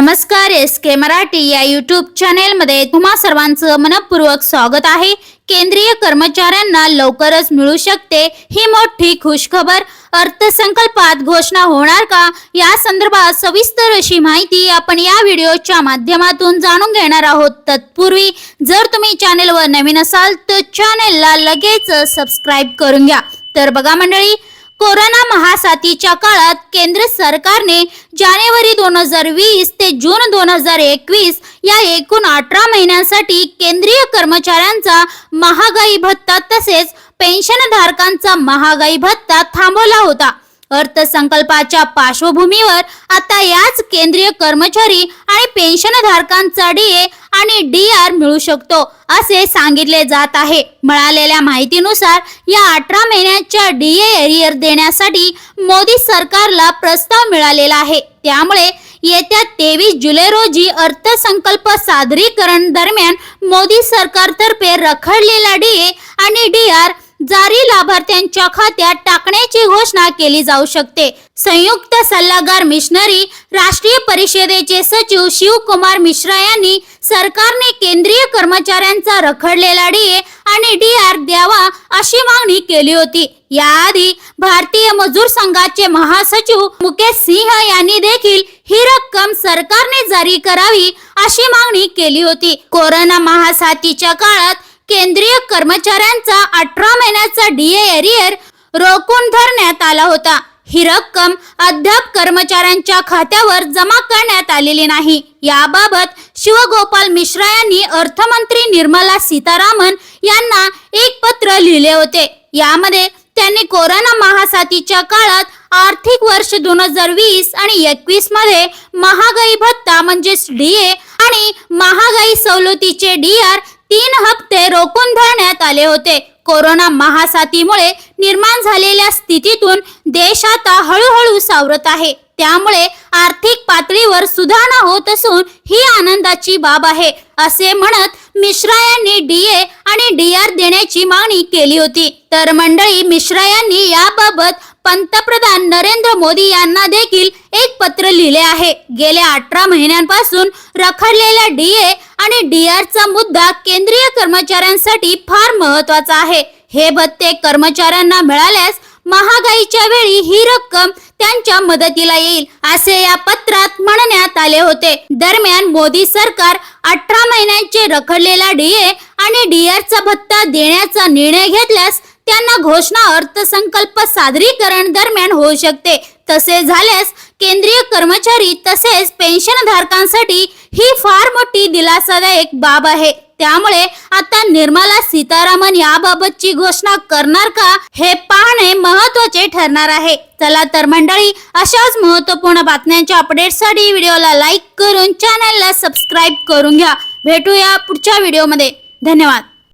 नमस्कार एस के मराठी या युट्यूब चॅनेलमध्ये तुम्हा सर्वांचं मनपूर्वक स्वागत आहे. केंद्रीय कर्मचाऱ्यांना लवकरच मिळू शकते ही मोठी खुशखबर. अर्थसंकल्पात घोषणा होणार का? या संदर्भात सविस्तर अशी माहिती आपण या व्हिडिओच्या माध्यमातून जाणून घेणार आहोत. तत्पूर्वी जर तुम्ही चॅनेलवर नवीन असाल तर चॅनेलला लगेच सबस्क्राईब करून घ्या. तर बघा मंडळी कोरोना महासाथीच्या काळात केंद्र सरकारने जानेवारी दोन हजार वीस ते जून दोन हजार एकवीस या एकूण अठरा महिन्यांसाठी केंद्रीय कर्मचाऱ्यांचा महागाई भत्ता तसेच पेन्शनधारकांचा महागाई भत्ता थांबवला होता. अर्थसंकल्पाच्या पार्श्वभूमीवर आता याच केंद्रीय कर्मचारी आणि पेन्शनधारकांचा डीए आणि डी आर मिळू शकतो असे सांगितले जात आहे. मिळालेल्या माहितीनुसार या अठरा महिन्याच्या डी एरियर देण्यासाठी मोदी सरकारला प्रस्ताव मिळालेला आहे. त्यामुळे येत्या तेवीस जुलै रोजी अर्थसंकल्प सादरीकरण दरम्यान मोदी सरकारतर्फे रखडलेला डी ए आणि डी आर जारी लाभार्थ्यांच्या खात्यात टाक टाकण्याची घोषणा केली जाऊ शकते. संयुक्त सल्लागार मिशनरी राष्ट्रीय परिषदेचे सचिव शिवकुमार मिश्रा यांनी सरकारने केंद्रीय कर्मचाऱ्यांचा रखडलेला डीए आणि डी आर द्यावा अशी मागणी केली होती. याआधी भारतीय मजूर संघाचे महासचिव मुकेश सिंह यांनी देखील ही रक्कम सरकारने जारी करावी अशी मागणी केली होती. कोरोना महासाथीच्या काळात केंद्रीय कर्मचाऱ्यांचा अठरा महिन्याचा डीए एरियर रोखून धरण्यात आला होता. ही रक्कम अद्याप कर्मचाऱ्यांच्या खात्यावर जमा करण्यात आलेली नाही. याबाबत शिवगोपाल मिश्रा यांनी अर्थमंत्री निर्मला सीतारामन यांना एक पत्र लिहिले होते. यामध्ये त्यांनी कोरोना महासाथीच्या काळात आर्थिक वर्ष दोन हजार वीस आणि एकवीसमध्ये महागाई भत्ता म्हणजेच डीए आणि महागाई सवलतीचे डीआर तीन हप्ते रोखून धरण्यात आले होते. कोरोना महासाथीमुळे निर्माण झालेल्या स्थितीतून देश आता हळूहळू सावरत आहे. त्यामुळे आर्थिक पातळीवर सुधारणा होत असून ही आनंदाची बाब आहे असे म्हणत मिश्रा यांनी डीए आणि डीआर देण्याची मागणी केली होती. तर मंडळी मिश्रा यांनी याबाबत पंतप्रधान नरेंद्र मोदी यांना देखील एक पत्र लिहिले आहे. गेल्या अठरा महिन्यांपासून रखडलेल्या डीए आणि डीआरचा मुद्दा केंद्रीय कर्मचाऱ्यांसाठी फार महत्त्वाचा आहे. हे भत्ते कर्मचाऱ्यांना मिळाल्यास महागाईच्या वेळी ही रक्कम त्यांच्या मदतीला येईल असे या पत्रात म्हणण्यात आले होते. दरम्यान मोदी सरकार अठरा महिन्यांचे रखडलेला डीए आणि डीआरचा भत्ता देण्याचा निर्णय घेतल्यास त्यांना घोषणा अर्थसंकल्प सादरीकरण दरम्यान होऊ शकते. तसे झाल्यास केंद्रीय कर्मचारी तसेच पेन्शनधारकांसाठी ही फार मोठी दिलासादायक बाब आहे. त्यामुळे आता निर्मला सीतारामन याबाबतची घोषणा करणार का हे पाहणे महत्त्वाचे ठरणार आहे. चला तर मंडळी अशाच महत्त्वपूर्ण बातम्यांच्या अपडेटसाठी व्हिडिओला लाईक करून चॅनलला सबस्क्राईब करून घ्या. भेटूया पुढच्या व्हिडिओमध्ये. धन्यवाद.